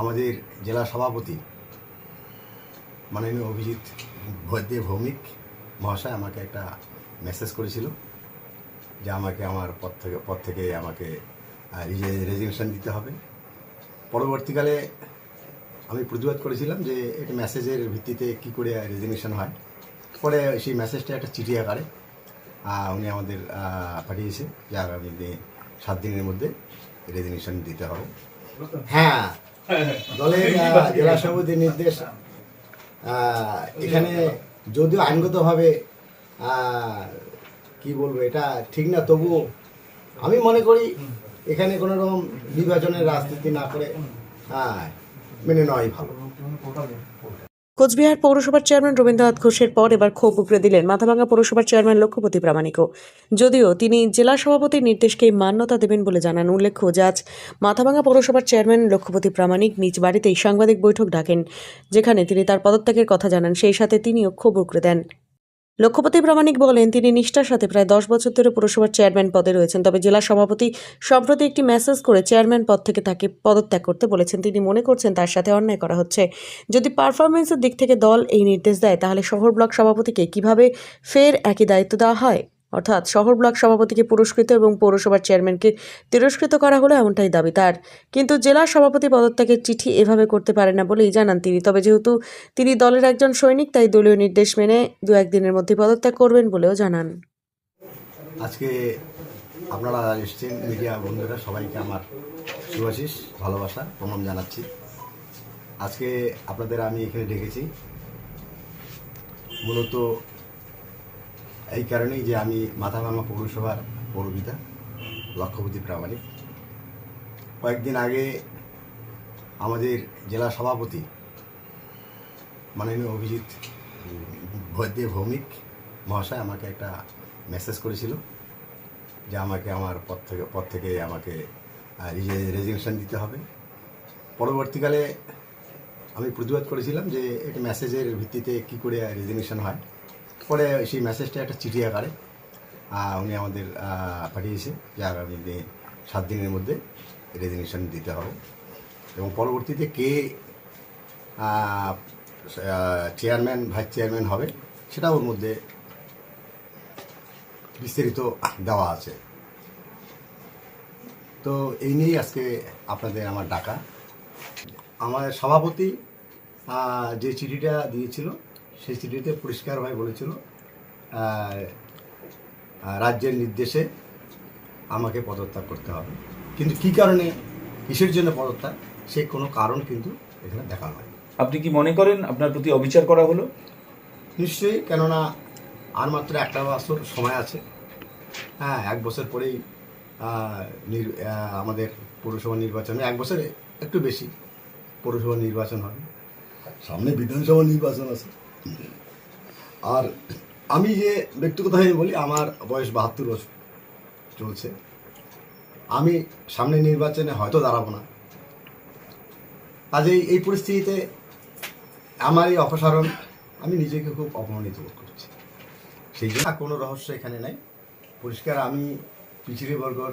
আমাদের জেলা সভাপতি মাননীয় অভিজিৎ বৈদ্য ভৌমিক মহাশয় আমাকে একটা মেসেজ করেছিল যে আমাকে আমার পদ থেকে পদ থেকে আমাকে রেজিগনেশন দিতে হবে। পরবর্তীকালে আমি প্রতিবাদ করেছিলাম যে এটা মেসেজের ভিত্তিতে কি করে রেজিগনেশন হয়। পরে সেই মেসেজটা একটা চিঠি আকারে উনি আমাদের পাঠিয়েছে যে আগামী দিনে সাত দিনের মধ্যে রেজিগনেশন দিতে হবে। হ্যাঁ দলের জেলা সভাপতির নির্দেশ এখানে যদিও আইনগতভাবে কি বলব এটা ঠিক না তবুও আমি মনে করি এখানে কোনো রকম নির্বাচনের রাজনীতি না করে হ্যাঁ মেনে নেওয়াই ভালো। কোচবিহার পৌরসভার চেয়ারম্যান রবীন্দ্রনাথ ঘোষের পর এবার ক্ষোভ উগড়ে দিলেন মাথাভাঙ্গা পৌরসভার চেয়ারম্যান লক্ষ্যপতি প্রামাণিকও। যদিও তিনি জেলা সভাপতির নির্দেশকেই মান্যতা দেবেন বলে জানান উল্লেখ্য যে আজ মাথাভাঙ্গা পৌরসভার চেয়ারম্যান লক্ষ্যপতি প্রামাণিক নিজ বাড়িতেই সাংবাদিক বৈঠক ডাকেন, যেখানে তিনি তার পদত্যাগের কথা জানান। সেই সাথে তিনিও ক্ষোভ উগড়ে দেন। লক্ষ্যপতি প্রামাণিক বলেন, তিনি নিষ্ঠার সাথে প্রায় দশ বছর ধরে পুরসভার চেয়ারম্যান পদে রয়েছেন, তবে জেলা সভাপতি সম্প্রতি একটি মেসেজ করে চেয়ারম্যান পদ থেকে তাকে পদত্যাগ করতে বলেছেন। তিনি মনে করছেন তার সাথে অন্যায় করা হচ্ছে। যদি পারফরমেন্সের দিক থেকে দল এই নির্দেশ দেয়, তাহলে শহর ব্লক সভাপতিকে কীভাবে ফের একই দায়িত্ব দেওয়া হয়? অর্থাৎ শহর ব্লক সভাপতিকে পুরস্কৃত এবং পৌরসভার চেয়ারম্যানকে তিরস্কৃত করা হলো এমনটাই দাবি তার। কিন্তু জেলা সভাপতি পদত্যাগের চিঠি এভাবে করতে পারে না বলেই জানান তিনি। তবে যেহেতু তিনি দলের একজন সৈনিক, তাই দলীয় নির্দেশ মেনে দু একদিনের মধ্যে পদত্যাগ করবেন বলেও জানান। আজকে আপনারা এসছেন মিডিয়া বন্ধুরা, সবাইকে আমার শুভাশিস, ভালোবাসা, প্রণাম জানাচ্ছি। আজকে আপনাদের আমি এখানে ডেকেছি। মূলত এই কারণেই যে আমি মাথাভাঙা পৌরসভার পৌরপিতা লক্ষ্যপতি প্রামাণিক। কয়েকদিন আগে আমাদের জেলা সভাপতি মাননীয় অভিজিৎ বৈদ্য ভৌমিক মহাশয় আমাকে একটা মেসেজ করেছিল যে আমাকে আমার পদ থেকে পদ থেকে আমাকে রেজিগনেশন দিতে হবে। পরবর্তীকালে আমি প্রতিবাদ করেছিলাম যে এটা মেসেজের ভিত্তিতে কি করে রেজিগনেশন হয়। পরে সেই মেসেজটা একটা চিঠি আকারে উনি আমাদের পাঠিয়েছে যে আগামী দিনে সাত দিনের মধ্যে রেজিগনেশন দিতে হবে। এবং পরবর্তীতে কে চেয়ারম্যান, ভাইস চেয়ারম্যান হবে সেটা ওর মধ্যে বিস্তারিত দেওয়া আছে। তো এই নিয়েই আজকে আপনাদের আমার ডাকা। আমার সভাপতি যে চিঠিটা দিয়েছিল সেই চিঠিতে পরিষ্কারভাবে বলেছিল। রাজ্যের নির্দেশে আমাকে পদত্যাগ করতে হবে। কিন্তু কি কারণে কিসের জন্য পদত্যাগ সে কোনো কারণ কিন্তু এখানে দেখা হয় আপনি কি মনে করেন আপনার প্রতি অবিচার করা হলো? নিশ্চয়ই কেননা আর মাত্র একটা বছর সময় আছে। হ্যাঁ এক বছর পরেই আমাদের পৌরসভা নির্বাচন এক বছরে একটু বেশি পৌরসভা নির্বাচন হবে। সামনে বিধানসভা নির্বাচন আছে। আর আমি যে ব্যক্তিগত ব্যক্তিগতভাবে বলি, আমার বয়স বাহাত্তর বছর চলছে। আমি সামনে নির্বাচনে হয়তো দাঁড়াবো না। কাজেই এই পরিস্থিতিতে আমার এই অপসারণ, আমি নিজেকে খুব অপমানিত বোধ করছি। সেই জন্য কোনো রহস্য এখানে নাই। পরিষ্কার, আমি পিছিয়ে বর্গর,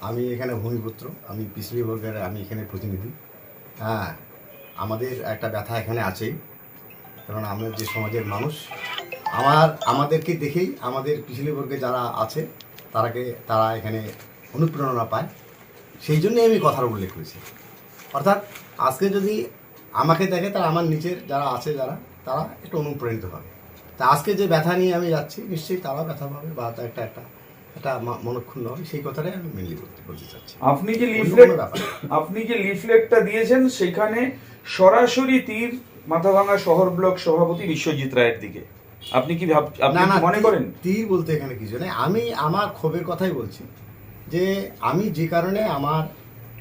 আমি এখানে ভূমিপুত্র, আমি পিছিয়ে বর্গের, আমি এখানে প্রতিনিধি। হ্যাঁ আমাদের একটা ব্যথা এখানে আছেই। কারণ আমরা যে সমাজের মানুষ আমার আমাদেরকে দেখেই আমাদের পিছিয়ে বর্গে যারা আছে তারাকে তারা এখানে অনুপ্রেরণা পায়। সেই জন্যই আমি কথার উল্লেখ করেছি। অর্থাৎ আজকে যদি আমাকে দেখে তারা আমার নিচের যারা আছে যারা তারা একটু অনুপ্রাণিত হবে। তা আজকে যে ব্যথা নিয়ে আমি যাচ্ছি নিশ্চয়ই তারাও ব্যথা পাবে বা একটা একটা একটা মনক্ষুণ্ণ হবে। সেই কথাটাই আমি মেনলি বলতে বলতে চাচ্ছি। আপনি যে লিফলেট ব্যাপার আপনি যে লিফলেটটা দিয়েছেন সেখানে সরাসরি তীর মাথাভাঙা শহর ব্লক সভাপতি বিশ্বজিৎ রায়ের দিকে। আপনি কি ভাব আপনি মনে করেন? তীর বলতে এখানে কিছু নেই। আমি আমার ক্ষোভের কথাই বলছি যে আমি যে কারণে আমার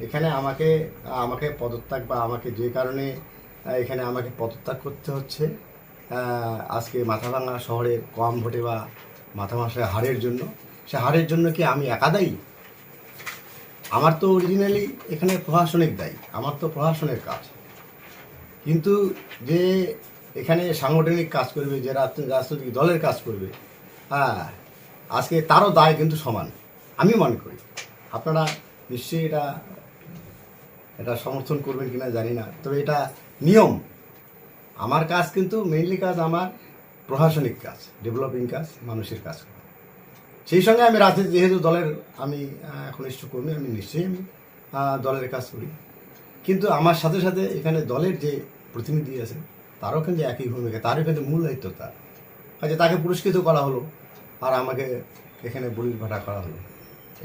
এখানে আমাকে আমাকে পদত্যাগ বা আমাকে যে কারণে এখানে আমাকে পদত্যাগ করতে হচ্ছে আজকে মাথাভাঙা শহরে কম ভোটে বা মাথা মাথাভাঙা হারের জন্য সে হারের জন্য কি আমি একা দায়ী? আমার তো অরিজিনালি এখানে প্রশাসনিক দায়ী আমার তো প্রশাসনের কাজ। কিন্তু যে এখানে সাংগঠনিক কাজ করবে, যে রাজনৈতিক দলের কাজ করবে হ্যাঁ আজকে তারও দায় কিন্তু সমান। আমি মনে করি, আপনারা নিশ্চয়ই এটা এটা সমর্থন করবেন কিনা জানি না, তবে এটা নিয়ম। আমার কাজ কিন্তু মেইনলি কাজ আমার প্রশাসনিক কাজ ডেভেলপিং কাজ, মানুষের কাজ। সেই সঙ্গে আমি রাজনীতি, যেহেতু দলের আমি এখন কর্মী, আমি নিশ্চয়ই আমি দলের কাজ করি। কিন্তু আমার সাথে সাথে এখানে দলের যে প্রতিনিধি আছে তারও কিন্তু একই ভূমিকা তারও কিন্তু মূল দায়িত্ব তার। কাজে তাকে পুরস্কৃত করা হলো আর আমাকে এখানে বলির ভাটা করা হলো।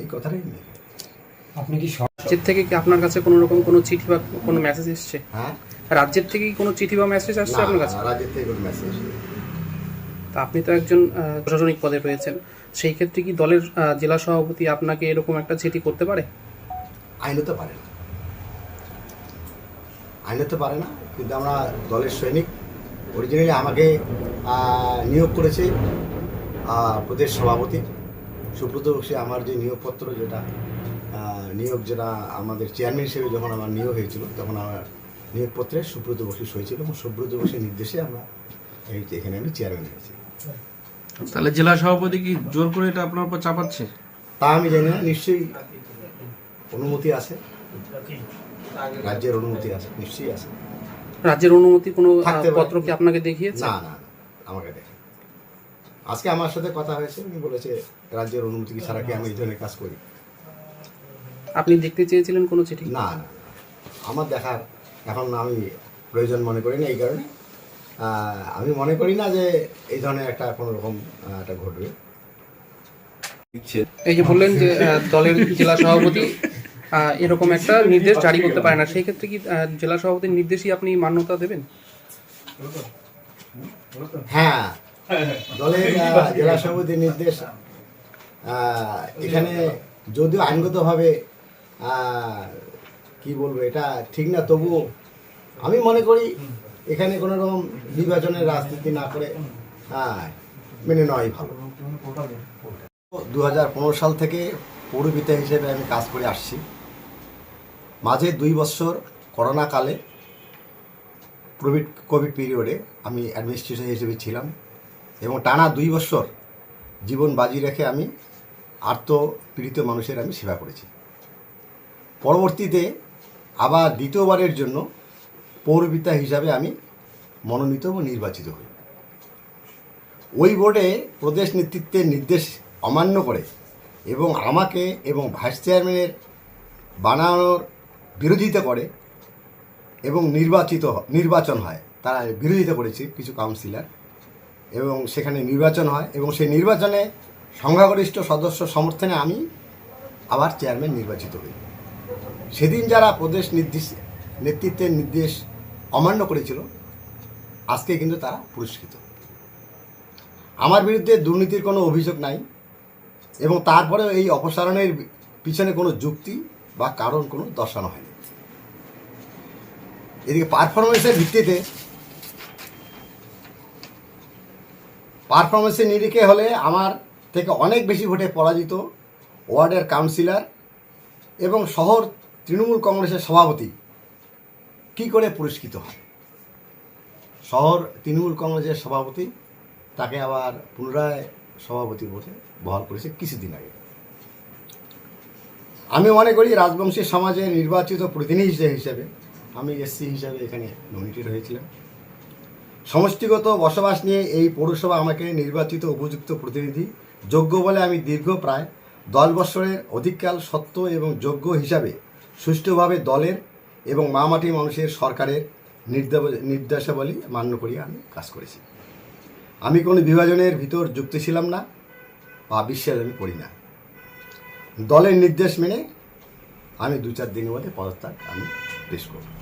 এই কথাটাই নেই আপনি কি রাজ্যের থেকে কি আপনার কাছে কোনো রকম কোনো চিঠি বা কোনো মেসেজ এসছে? হ্যাঁ? রাজ্যের থেকে কি কোনো চিঠি বা মেসেজ আসছে আপনার কাছে? রাজ্যের থেকে কোনো মেসেজ তা আপনি তো একজন প্রশাসনিক পদে রয়েছেন। সেই ক্ষেত্রে কি দলের জেলা সভাপতি আপনাকে এরকম একটা চিঠি করতে পারে? আইনত পারে না। আইনত পারে না কিন্তু আমরা দলের সৈনিক। অরিজিনালি আমাকে নিয়োগ করেছে প্রদেশ সভাপতি। সুব্রত বক্সী আমার যে নিয়োগপত্র যেটা নিয়োগ যেটা আমাদের চেয়ারম্যান হিসেবে যখন আমার নিয়োগ হয়েছিল তখন আমার নিয়োগপত্রে সুব্রত বক্সী হয়েছিল এবং সুব্রত বক্সীর নির্দেশে আমরা এই এখানে আমি চেয়ারম্যান হয়েছি। তাহলে জেলা সভাপতি কি জোর করে এটা আপনার উপর চাপাচ্ছে? তা আমি জানি না নিশ্চয়ই অনুমতি আছে। রাজ্যের অনুমতি আছে নিশ্চয়ই আছে। রাজ্যের অনুমতি কোনো আহ, থাকতে পারে। পত্র কি আপনাকে দেখিয়েছে? না না আমাকে দেখে আজকে আমার সাথে কথা হয়েছে উনি বলেছে রাজ্যের অনুমতি ছাড়া কি আমি এই ধরনের কাজ করি? আপনি দেখতে চেয়েছিলেন কোনো চিঠি? না না আমার দেখার এখন আমি প্রয়োজন মনে করি না এই কারণে। আহ, আমি মনে করি না যে এই ধরনের একটা কোনো রকম আহ, একটা ঘটবে। এই যে বললেন যে আহ, দলের জেলা সভাপতি এরকম একটা নির্দেশ জারি করতে পারে না। সেই ক্ষেত্রে কি জেলা সভাপতির নির্দেশই আপনি মান্যতা দেবেন? হ্যাঁ দলের জেলা সভাপতির নির্দেশ আহ, এখানে যদিও আইনগতভাবে কি বলব এটা ঠিক না তবুও আমি মনে করি এখানে কোনো রকম নির্বাচনের রাজনীতি না করে হ্যাঁ মেনে নেওয়াই ভালো। দু হাজার পনেরো সাল থেকে পৌরপিতা হিসেবে আমি কাজ করে আসছি। মাঝে দুই বছর করোনা কালে কোভিড কোভিড পিরিয়ডে আমি অ্যাডমিনিস্ট্রেশন হিসেবে ছিলাম এবং টানা দুই বছর জীবন বাজি রেখে আমি আর্ত পীড়িত মানুষের আমি সেবা করেছি। পরবর্তীতে আবার দ্বিতীয়বারের জন্য পৌরপিতা হিসাবে আমি মনোনীত ও নির্বাচিত হই। ওই বোর্ডে প্রদেশ নেতৃত্বের নির্দেশ অমান্য করে এবং আমাকে এবং ভাইস চেয়ারম্যানের বানানোর বিরোধিতা করে এবং নির্বাচিত নির্বাচন হয়। তারা বিরোধিতা করেছে কিছু কাউন্সিলর এবং সেখানে নির্বাচন হয় এবং সেই নির্বাচনে সংখ্যাগরিষ্ঠ সদস্য সমর্থনে আমি আবার চেয়ারম্যান নির্বাচিত হই। সেদিন যারা প্রদেশ নির্দেশ, নেতৃত্বের নির্দেশ অমান্য করেছিল, আজকে কিন্তু তারা পুরস্কৃত। আমার বিরুদ্ধে দুর্নীতির কোনো অভিযোগ নাই এবং তারপরেও এই অপসারণের পিছনে কোনো যুক্তি বা কারণ কোনো দর্শানো হয়নি। এদিকে পারফরমেন্সের ভিত্তিতে পারফরমেন্সের নিরিখে হলে আমার থেকে অনেক বেশি ভোটে পরাজিত ওয়ার্ডের কাউন্সিলর এবং শহর তৃণমূল কংগ্রেসের সভাপতি। কি করে পুরস্কৃত হয়? শহর তৃণমূল কংগ্রেসের সভাপতি তাকে আবার পুনরায় সভাপতি পদে বহাল করেছে কিছুদিন আগে। আমি মনে করি রাজবংশী সমাজের নির্বাচিত প্রতিনিধি হিসেবে আমি এসসি হিসাবে এখানে নমিনেটেড হয়েছিলাম সমষ্টিগত বসবাস নিয়ে এই পৌরসভা আমাকে নির্বাচিত উপযুক্ত প্রতিনিধি। যোগ্য বলে আমি দীর্ঘ প্রায় দশ বছরের অধিককাল সত্য এবং যোগ্য হিসাবে সুষ্ঠুভাবে দলের এবং মামাটি মানুষের সরকারের নির্দেশ- নির্দেশাবলী মান্য করিয়ে আমি কাজ করেছি। আমি কোনো বিভাজনের ভিতর যুক্ত ছিলাম না বা বিশ্বাস আমি করি না। দলের নির্দেশ মেনে আমি দু চার দিনের মধ্যে পদত্যাগ আমি পেশ করব।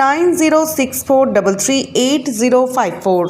nine zero six four double three eight zero five four